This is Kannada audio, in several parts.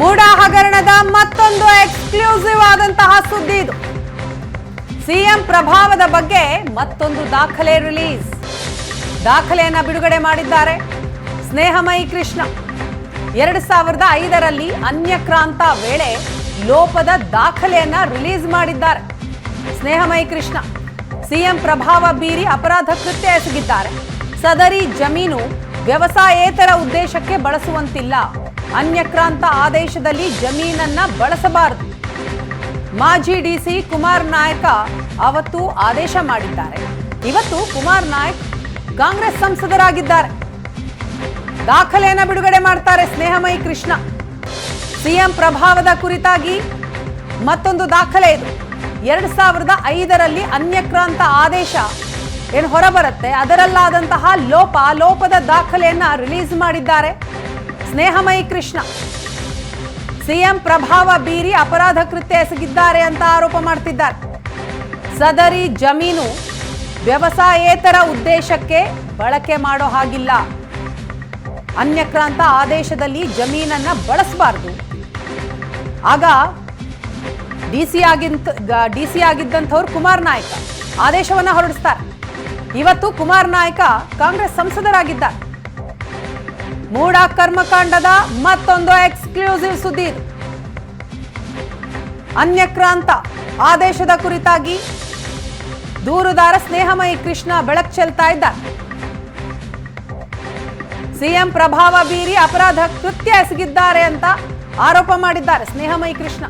ಮೂಡ ಹಗರಣದ ಮತ್ತೊಂದು ಎಕ್ಸ್ಕ್ಲೂಸಿವ್ ಆದಂತಹ ಸುದ್ದಿ ಇದು. ಸಿಎಂ ಪ್ರಭಾವದ ಬಗ್ಗೆ ಮತ್ತೊಂದು ದಾಖಲೆ ರಿಲೀಸ್. ದಾಖಲೆಯನ್ನ ಬಿಡುಗಡೆ ಮಾಡಿದ್ದಾರೆ ಸ್ನೇಹಮಯಿ ಕೃಷ್ಣ. ಎರಡು ಸಾವಿರದ ಐದರಲ್ಲಿ ಅನ್ಯಕ್ರಾಂತ ವೇಳೆ ಲೋಪದ ದಾಖಲೆಯನ್ನ ರಿಲೀಸ್ ಮಾಡಿದ್ದಾರೆ ಸ್ನೇಹಮಯಿ ಕೃಷ್ಣ. ಸಿಎಂ ಪ್ರಭಾವ ಬೀರಿ ಅಪರಾಧ ಕೃತ್ಯ ಎಸಗಿದ್ದಾರೆ. ಸದರಿ ಜಮೀನು ವ್ಯವಸಾಯೇತರ ಉದ್ದೇಶಕ್ಕೆ ಬಳಸುವಂತಿಲ್ಲ. ಅನ್ಯಕ್ರಾಂತ ಆದೇಶದಲ್ಲಿ ಜಮೀನನ್ನ ಬಳಸಬಾರದು. ಮಾಜಿ ಡಿಸಿ ಕುಮಾರ್ ನಾಯಕ ಅವತ್ತು ಆದೇಶ ಮಾಡಿದ್ದಾರೆ. ಇವತ್ತು ಕುಮಾರ್ ನಾಯಕ್ ಕಾಂಗ್ರೆಸ್ ಸಂಸದರಾಗಿದ್ದಾರೆ. ದಾಖಲೆಯನ್ನು ಬಿಡುಗಡೆ ಮಾಡ್ತಾರೆ ಸ್ನೇಹಮಯಿ ಕೃಷ್ಣ. ಸಿಎಂ ಪ್ರಭಾವದ ಕುರಿತಾಗಿ ಮತ್ತೊಂದು ದಾಖಲೆ ಇದು. ಎರಡ್ ಸಾವಿರದ ಐದರಲ್ಲಿ ಅನ್ಯಕ್ರಾಂತ ಆದೇಶ ಏನು ಹೊರಬರುತ್ತೆ, ಅದರಲ್ಲಾದಂತಹ ಲೋಪ ಲೋಪದ ದಾಖಲೆಯನ್ನ ರಿಲೀಸ್ ಮಾಡಿದ್ದಾರೆ. ಸ್ನೇಹಮಯಿ ಕೃಷ್ಣ. ಸಿಎಂ ಪ್ರಭಾವ ಬೀರಿ ಅಪರಾಧ ಕೃತ್ಯ ಎಸಗಿದ್ದಾರೆ ಅಂತ ಆರೋಪ ಮಾಡ್ತಿದ್ದಾರೆ. ಸದರಿ ಜಮೀನು ವ್ಯವಸಾಯೇತರ ಉದ್ದೇಶಕ್ಕೆ ಬಳಕೆ ಮಾಡೋ ಹಾಗಿಲ್ಲ. ಅನ್ಯಕ್ರಾಂತ ಆದೇಶದಲ್ಲಿ ಜಮೀನನ್ನ ಬಳಸಬಾರ್ದು. ಆಗ ಡಿ ಸಿ ಆಗಿಂತ, ಡಿ ಸಿ ಆಗಿದ್ದಂಥವ್ರು ಕುಮಾರ್ ನಾಯ್ಕ ಆದೇಶವನ್ನ ಹೊರಡಿಸ್ತಾರೆ. ಇವತ್ತು ಕುಮಾರ್ ನಾಯ್ಕ ಕಾಂಗ್ರೆಸ್ ಸಂಸದರಾಗಿದ್ದಾರೆ. ಮೂಡ ಕರ್ಮಕಾಂಡದ ಮತ್ತೊಂದು ಎಕ್ಸ್ಕ್ಲೂಸಿವ್ ಸುದ್ದಿ ಅನ್ಯಕ್ರಾಂತ ಆದೇಶದ ಕುರಿತಾಗಿ ದೂರುದಾರ ಸ್ನೇಹಮಯಿ ಕೃಷ್ಣ ಬೆಳಕು ಚೆಲ್ತಾ ಇದ್ದಾರೆ ಸಿಎಂ ಪ್ರಭಾವ ಬೀರಿ ಅಪರಾಧ ಕೃತ್ಯ ಎಸಗಿದ್ದಾರೆ ಅಂತ ಆರೋಪ ಮಾಡಿದ್ದಾರೆ ಸ್ನೇಹಮಯಿ ಕೃಷ್ಣ.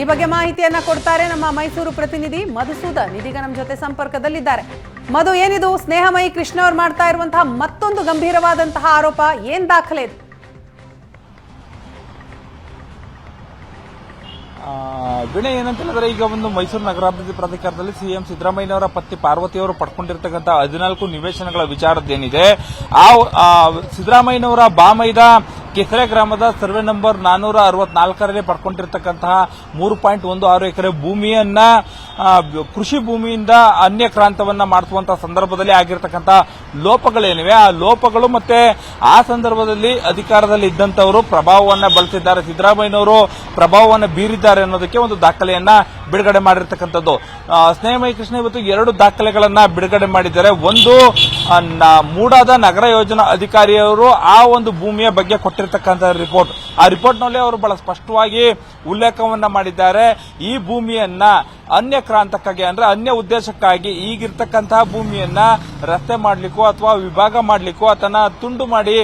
ಈ ಬಗ್ಗೆ ಮಾಹಿತಿಯನ್ನ ಕೊಡ್ತಾರೆ ನಮ್ಮ ಮೈಸೂರು ಪ್ರತಿನಿಧಿ ಮಧುಸೂದನ್ ಇದೀಗ ನಮ್ಮ ಜೊತೆ ಸಂಪರ್ಕದಲ್ಲಿದ್ದಾರೆ. ಮಧು ಏನಿದು? ಸ್ನೇಹಮಯಿ ಕೃಷ್ಣ ಅವ್ರು ಮಾಡ್ತಾ ಇರುವಂತಹ ಮತ್ತೊಂದು ಗಂಭೀರವಾದಂತಹ ಆರೋಪ ಏನ್ ದಾಖಲೆ? ಇದು ಏನಂತ ಹೇಳಿದ್ರೆ ಈಗ ಒಂದು ಮೈಸೂರು ನಗರಾಭಿವೃದ್ಧಿ ಪ್ರಾಧಿಕಾರದಲ್ಲಿ ಸಿಎಂ ಸಿದ್ದರಾಮಯ್ಯನವರ ಪತ್ನಿ ಪಾರ್ವತಿಯವರು ಪಡ್ಕೊಂಡಿರ್ತಕ್ಕಂಥ ಹದಿನಾಲ್ಕು ನಿವೇಶನಗಳ ವಿಚಾರದ್ದೇನಿದೆ. ಆ, ಸಿದ್ದರಾಮಯ್ಯನವರ ಬಾಮೈದ ಕೆಸರೆ ಗ್ರಾಮದ ಸರ್ವೆ ನಂಬರ್ ನಾನೂರ ಅರವತ್ನಾಲ್ಕರಲ್ಲಿ ಪಡ್ಕೊಂಡಿರ್ತಕ್ಕಂತಹ ಮೂರು ಪಾಯಿಂಟ್ ಒಂದು ಆರು ಎಕರೆ ಭೂಮಿಯನ್ನ ಕೃಷಿ ಭೂಮಿಯಿಂದ ಅನ್ಯ ಕ್ರಾಂತವನ್ನ ಮಾಡಿಸುವಂತಹ ಸಂದರ್ಭದಲ್ಲಿ ಆಗಿರ್ತಕ್ಕಂಥ ಲೋಪಗಳೇನಿವೆ, ಆ ಲೋಪಗಳು ಮತ್ತೆ ಆ ಸಂದರ್ಭದಲ್ಲಿ ಅಧಿಕಾರದಲ್ಲಿ ಇದ್ದಂತವರು ಪ್ರಭಾವವನ್ನ ಬಳಸಿದ್ದಾರೆ. ಸಿದ್ದರಾಮಯ್ಯನವರು ಪ್ರಭಾವವನ್ನು ಬೀರಿದ್ದಾರೆ ಅನ್ನೋದಕ್ಕೆ ಒಂದು ದಾಖಲೆಯನ್ನ ಬಿಡುಗಡೆ ಮಾಡಿರ್ತಕ್ಕಂಥದ್ದು. ಸ್ನೇಹಮಯ ಕೃಷ್ಣ ಇವತ್ತು ಎರಡು ದಾಖಲೆಗಳನ್ನ ಬಿಡುಗಡೆ ಮಾಡಿದ್ದಾರೆ. ಒಂದು ಮೂಡಾದ ನಗರ ಯೋಜನಾ ಅಧಿಕಾರಿಯವರು ಆ ಒಂದು ಭೂಮಿಯ ಬಗ್ಗೆ ಕೊಟ್ಟಿರ್ತಕ್ಕಂಥ ರಿಪೋರ್ಟ್ ಆ ರಿಪೋರ್ಟ್ನಲ್ಲಿ ಅವರು ಬಹಳ ಸ್ಪಷ್ಟವಾಗಿ ಉಲ್ಲೇಖವನ್ನ ಮಾಡಿದ್ದಾರೆ. ಈ ಭೂಮಿಯನ್ನ ಅನ್ಯ ಕ್ರಾಂತಕ್ಕಾಗಿ ಅಂದ್ರೆ ಅನ್ಯ ಉದ್ದೇಶಕ್ಕಾಗಿ ಈಗಿರ್ತಕ್ಕಂತಹ ಭೂಮಿಯನ್ನ ರಸ್ತೆ ಮಾಡ್ಲಿಕ್ಕೋ ಅಥವಾ ವಿಭಾಗ ಮಾಡ್ಲಿಕ್ಕೋ ಅದನ್ನ ತುಂಡು ಮಾಡಿ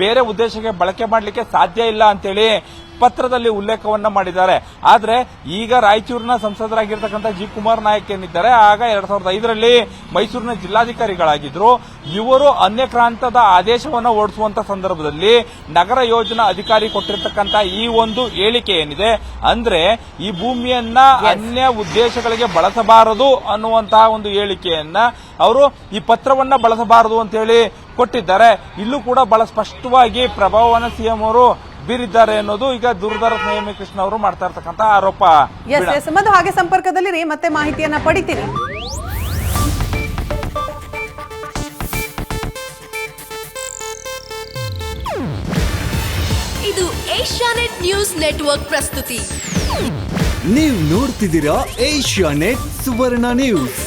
ಬೇರೆ ಉದ್ದೇಶಕ್ಕೆ ಬಳಕೆ ಮಾಡಲಿಕ್ಕೆ ಸಾಧ್ಯ ಇಲ್ಲ ಅಂತೇಳಿ ಪತ್ರದಲ್ಲಿ ಉಲ್ಲೇಖವನ್ನ ಮಾಡಿದ್ದಾರೆ. ಆದ್ರೆ ಈಗ ರಾಯಚೂರಿನ ಸಂಸದರಾಗಿರ್ತಕ್ಕಂಥ ಜಿ. ಕುಮಾರ್ ನಾಯಕ್ ಏನಿದ್ದಾರೆ ಆಗ ಎರಡ್ ಸಾವಿರದ ಐದರಲ್ಲಿ ಮೈಸೂರಿನ ಜಿಲ್ಲಾಧಿಕಾರಿಗಳಾಗಿದ್ರು. ಇವರು ಅನ್ಯಕ್ರಾಂತದ ಆದೇಶವನ್ನು ಓಡಿಸುವಂತ ಸಂದರ್ಭದಲ್ಲಿ ನಗರ ಯೋಜನಾ ಅಧಿಕಾರಿ ಕೊಟ್ಟಿರ್ತಕ್ಕಂಥ ಈ ಒಂದು ಹೇಳಿಕೆ ಏನಿದೆ ಅಂದ್ರೆ ಈ ಭೂಮಿಯನ್ನ ಅನ್ಯ ಉದ್ದೇಶಗಳಿಗೆ ಬಳಸಬಾರದು ಅನ್ನುವಂತಹ ಒಂದು ಹೇಳಿಕೆಯನ್ನ ಅವರು ಈ ಪತ್ರವನ್ನ ಬಳಸಬಾರದು ಅಂತ ಹೇಳಿ ಕೊಟ್ಟಿದ್ದಾರೆ. ಇಲ್ಲೂ ಕೂಡ ಬಹಳ ಸ್ಪಷ್ಟವಾಗಿ ಪ್ರಭಾವನ ಸಿಎಂ ಅವರು ಬೀರಿದ್ದಾರೆ ಅನ್ನೋದು ಈಗ ದುರ್ಧರ ನೇಮಿ ಕೃಷ್ಣ ಅವರು ಮಾಡ್ತಾ ಇರ್ತಕ್ಕಂತ ಆರೋಪ. ಎಸ್ ಎಸ್ ಮಧು ಹಾಗೆ ಸಂಪರ್ಕದಲ್ಲಿ ರೀ ಮತ್ತೆ ಮಾಹಿತಿಯನ್ನ ಪಡಿತೀನಿ. ಇದು ಏಷ್ಯಾನೆಟ್ ನ್ಯೂಸ್ ನೆಟ್ವರ್ಕ್ ಪ್ರಸ್ತುತಿ. ನೀವು ನೋಡ್ತಿದ್ದೀರಾ ಏಷ್ಯಾ ನೆಟ್ ಸುವರ್ಣ ನ್ಯೂಸ್.